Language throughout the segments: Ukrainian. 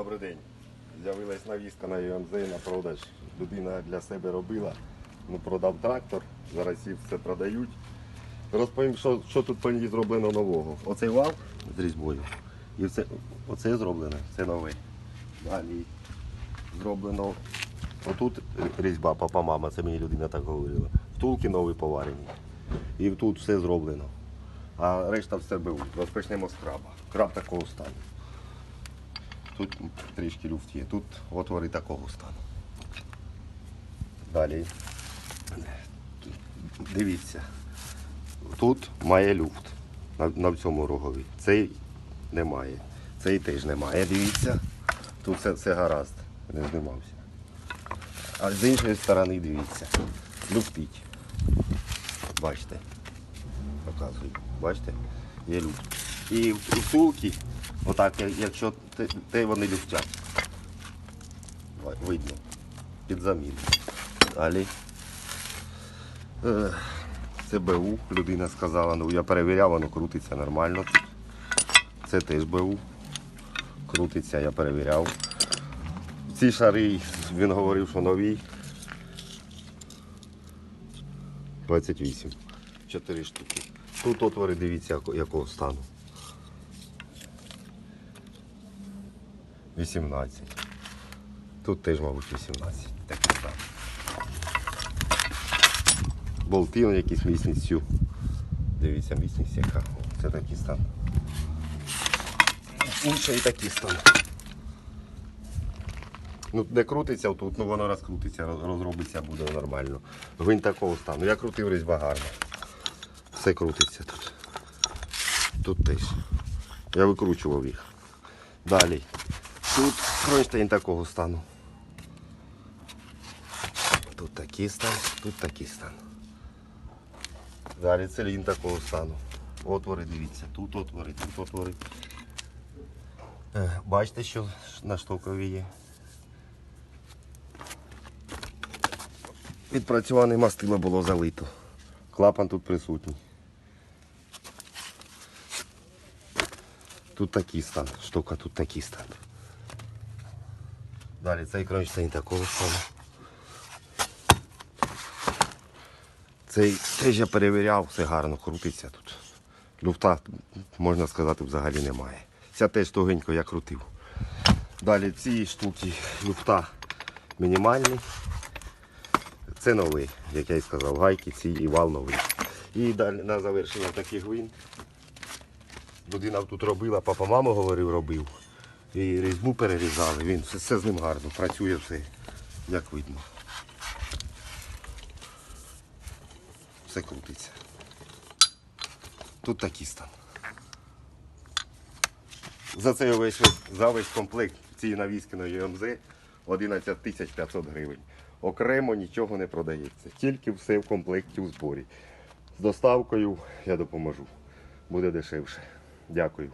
Добрий день. З'явилась навіска на ЮМЗ на продаж. Людина для себе робила. Ну, продав трактор, зараз всі все продають. Розповім, що, що тут по ній зроблено нового. Оцей вал з різьбою. І це, оце зроблено, це нове. Далі зроблено. Отут різьба, папа, мама, це мені людина так говорила. Втулки нові поварені. І тут все зроблено. А решта все БУ. Розпочнемо з краба. Краб такого стану. Тут трішки люфт є. Тут отвори такого стану. Далі. Дивіться. Тут має люфт на, на цьому рогові. Цей немає. Цей теж немає. Дивіться. Тут все, все гаразд. Не знімався. А з іншої сторони дивіться. Люфтить. Бачите. Показую. Бачите? Є люфт. І втулки, отак, якщо те, вони люфтять. Видно. Під заміну. Далі. Е, Це БУ, людина сказала, ну я перевіряв, воно крутиться нормально. Це теж БУ. Крутиться, я перевіряв. Ці шари, він говорив, що нові. 28. Чотири штуки. Тут отвори, дивіться, якого стану. 18. Тут теж, мабуть, 18. Такий стан. Болти на якісь міцністю. Дивіться, міцність яка. Це такий стан. Інший такий стан. Ну, де крутиться тут, ну воно розкрутиться, розробиться буде нормально. Гвинт такого стану. Я крутив різьба гарно. Все крутиться тут. Тут теж. Я викручував їх. Далі. Тут кронштейн такого стану. Тут такий стан, тут такий стан. Далі целін такого стану. Отвори, дивіться, тут отвори, тут отвори. Е, Бачите, що на штокові є. Відпрацьоване мастило було залито. Клапан тут присутній. Тут такий стан, штука, тут такий стан. Далі цей кронштейн такого стану. Цей теж я перевіряв, все гарно крутиться тут. Люфта, можна сказати, взагалі немає. Ця теж тугенько я крутив. Далі ці штуки люфта мінімальні. Це новий, як я і сказав, гайки ці і вал новий. І далі на завершення такий гвинт. Людина тут робила, папа мама говорив, робив. І різьбу перерізали. Він все, все з ним гарно, працює все, як видно. Все крутиться. Тут такий стан. За цей весь, за весь комплект цієї навіски на ЮМЗ 11 тисяч 500 гривень. Окремо нічого не продається. Тільки все в комплекті у зборі. З доставкою я допоможу. Буде дешевше. Дякую.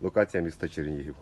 Локація міста Чернігів.